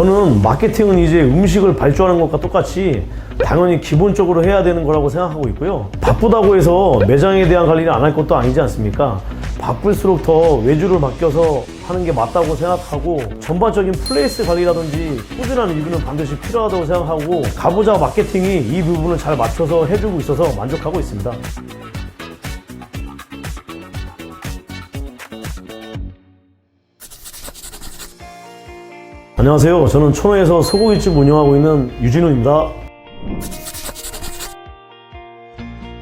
저는 마케팅은 이제 음식을 발주하는 것과 똑같이 당연히 기본적으로 해야 되는 거라고 생각하고 있고요. 바쁘다고 해서 매장에 대한 관리를 안 할 것도 아니지 않습니까? 바쁠수록 더 외주를 맡겨서 하는 게 맞다고 생각하고 전반적인 플레이스 관리라든지 꾸준한 리뷰는 반드시 필요하다고 생각하고 가보자 마케팅이 이 부분을 잘 맞춰서 해주고 있어서 만족하고 있습니다. 안녕하세요. 저는 천호에서 소고기집 운영하고 있는 유진우입니다.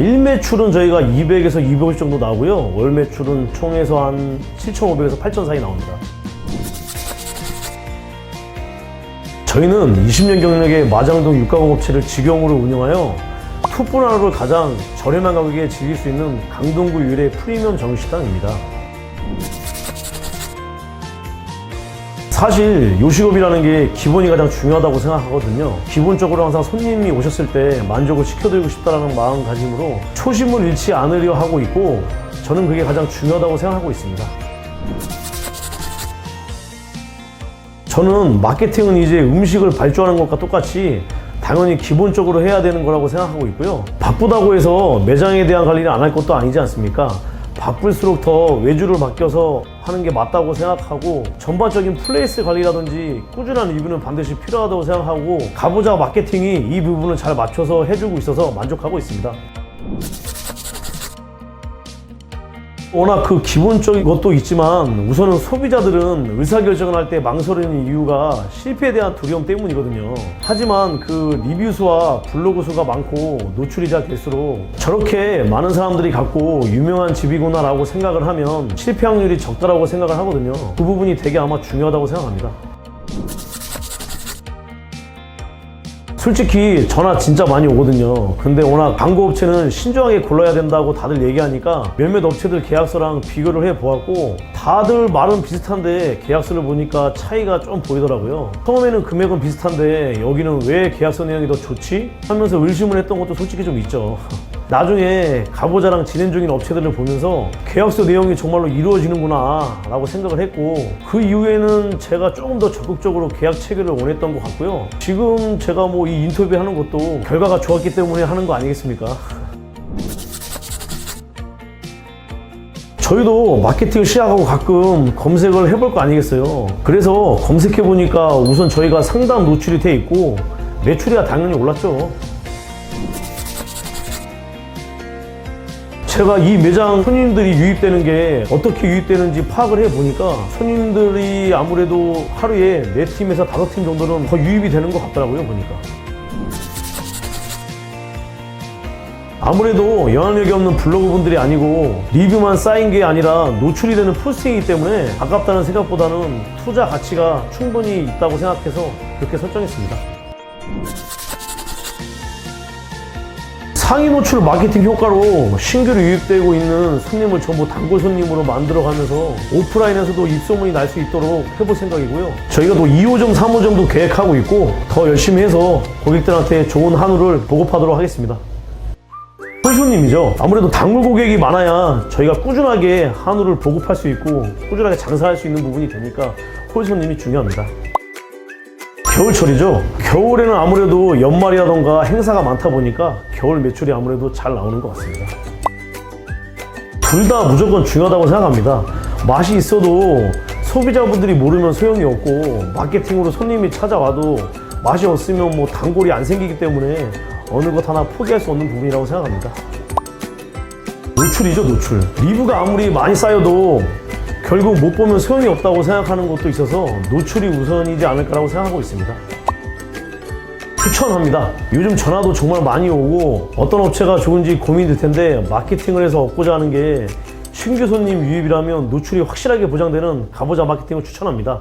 일매출은 저희가 200에서 250 정도 나오고요. 월 매출은 총에서 한 7,500에서 8,000 사이 나옵니다. 저희는 20년 경력의 마장동 육가공업체를 직영으로 운영하여 툭불 하루를 가장 저렴한 가격에 즐길 수 있는 강동구 유일의 프리미엄 정식당입니다. 사실 요식업이라는 게 기본이 가장 중요하다고 생각하거든요. 기본적으로 항상 손님이 오셨을 때 만족을 시켜드리고 싶다는 마음가짐으로 초심을 잃지 않으려 하고 있고 저는 그게 가장 중요하다고 생각하고 있습니다. 저는 마케팅은 이제 음식을 발주하는 것과 똑같이 당연히 기본적으로 해야 되는 거라고 생각하고 있고요. 바쁘다고 해서 매장에 대한 관리를 안 할 것도 아니지 않습니까? 바쁠수록 더 외주를 맡겨서 하는 게 맞다고 생각하고 전반적인 플레이스 관리라든지 꾸준한 리뷰는 반드시 필요하다고 생각하고 가보자 마케팅이 이 부분을 잘 맞춰서 해주고 있어서 만족하고 있습니다. 워낙 그 기본적인 것도 있지만 우선은 소비자들은 의사결정을 할 때 망설이는 이유가 실패에 대한 두려움 때문이거든요. 하지만 그 리뷰 수와 블로그 수가 많고 노출이 잘 될수록 저렇게 많은 사람들이 갖고 유명한 집이구나라고 생각을 하면 실패 확률이 적다라고 생각을 하거든요. 그 부분이 되게 아마 중요하다고 생각합니다. 솔직히 전화 진짜 많이 오거든요. 근데 워낙 광고 업체는 신중하게 골라야 된다고 다들 얘기하니까 몇몇 업체들 계약서랑 비교를 해 보았고 다들 말은 비슷한데 계약서를 보니까 차이가 좀 보이더라고요. 처음에는 금액은 비슷한데 여기는 왜 계약서 내용이 더 좋지? 하면서 의심을 했던 것도 솔직히 좀 있죠. 나중에 가보자랑 진행 중인 업체들을 보면서 계약서 내용이 정말로 이루어지는구나 라고 생각을 했고 그 이후에는 제가 조금 더 적극적으로 계약 체결을 원했던 것 같고요. 지금 제가 뭐 이 인터뷰 하는 것도 결과가 좋았기 때문에 하는 거 아니겠습니까? 저희도 마케팅을 시작하고 가끔 검색을 해볼 거 아니겠어요? 그래서 검색해 보니까 우선 저희가 상당 노출이 돼 있고 매출이 당연히 올랐죠 제가 이 매장 손님들이 유입되는 게 어떻게 유입되는지 파악을 해보니까 손님들이 아무래도 하루에 네 팀에서 다섯 팀 정도는 더 유입이 되는 것 같더라고요, 보니까. 아무래도 영향력이 없는 블로그 분들이 아니고 리뷰만 쌓인 게 아니라 노출이 되는 포스팅이기 때문에 아깝다는 생각보다는 투자 가치가 충분히 있다고 생각해서 그렇게 설정했습니다. 상위 노출 마케팅 효과로 신규로 유입되고 있는 손님을 전부 단골 손님으로 만들어가면서 오프라인에서도 입소문이 날 수 있도록 해볼 생각이고요. 저희가 또 2호점, 3호점도 계획하고 있고 더 열심히 해서 고객들한테 좋은 한우를 보급하도록 하겠습니다. 홀손님이죠. 아무래도 단골 고객이 많아야 저희가 꾸준하게 한우를 보급할 수 있고 꾸준하게 장사할 수 있는 부분이 되니까 홀손님이 중요합니다. 겨울철이죠. 겨울에는 아무래도 연말이라던가 행사가 많다 보니까 겨울 매출이 아무래도 잘 나오는 것 같습니다. 둘 다 무조건 중요하다고 생각합니다. 맛이 있어도 소비자분들이 모르면 소용이 없고 마케팅으로 손님이 찾아와도 맛이 없으면 뭐 단골이 안 생기기 때문에 어느 것 하나 포기할 수 없는 부분이라고 생각합니다. 노출이죠, 노출. 리뷰가 아무리 많이 쌓여도 결국 못 보면 소용이 없다고 생각하는 것도 있어서 노출이 우선이지 않을까라고 생각하고 있습니다. 추천합니다. 요즘 전화도 정말 많이 오고 어떤 업체가 좋은지 고민될 텐데 마케팅을 해서 얻고자 하는 게 신규 손님 유입이라면 노출이 확실하게 보장되는 가보자 마케팅을 추천합니다.